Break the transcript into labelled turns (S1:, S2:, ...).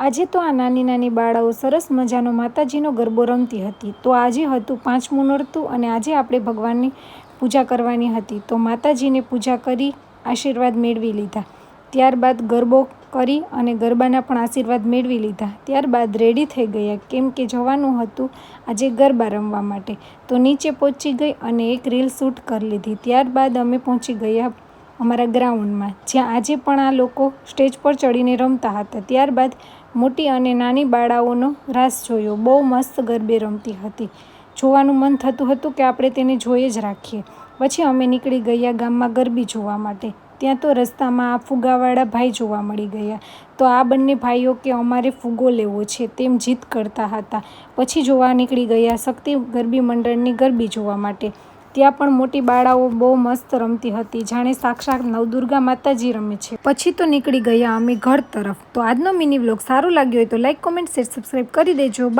S1: આજે તો આ નાની નાની બાળાઓ સરસ મજાનો માતાજીનો ગરબો રમતી હતી. તો આજે હતું પાંચમું નોરતું અને આજે આપણે ભગવાનની પૂજા કરવાની હતી. તો માતાજીને પૂજા કરી, આશીર્વાદ મેળવી લીધા. ત્યારબાદ ગરબો કરી અને ગરબાના પણ આશીર્વાદ મેળવી લીધા. ત્યારબાદ રેડી થઈ ગયા. કેમ કે જવાનું હતું આજે ગરબા રમવા માટે. તો નીચે પહોંચી ગઈ અને એક રીલ શૂટ કરી લીધી. ત્યારબાદ અમે પહોંચી ગયા અમારા ગ્રાઉન્ડમાં, જ્યાં આજે પણ આ લોકો સ્ટેજ પર ચડીને રમતા હતા. ત્યારબાદ મોટી અને નાની બાળાઓનો રાસ જોયો. બહુ મસ્ત ગરબે રમતી હતી. જોવાનું મન થતું હતું કે આપણે તેને જોઈ જ રાખીએ. પછી અમે નીકળી ગયા ગામમાં ગરબી જોવા માટે. ત્યાં તો રસ્તામાં આ ફુગાવાળા ભાઈ જોવા મળી ગયા. તો આ બંને ભાઈઓ કે અમારે ફુગો લેવો છે તેમ જીદ કરતા હતા. પછી જોવા નીકળી ગયા શક્તિ ગરબી મંડળની ગરબી જોવા માટે. ત્યાં પણ મોટી બાળાઓ બહુ મસ્ત રમતી હતી, જાણે સાક્ષાત નવદુર્ગા માતાજી રમે છે. પછી તો નીકળી ગયા અમે ઘર તરફ. તો આજનો મિની વ્લોગ સારો લાગ્યો હોય તો લાઈક, કોમેન્ટ, શેર સબસ્ક્રાઈબ કરી દેજો.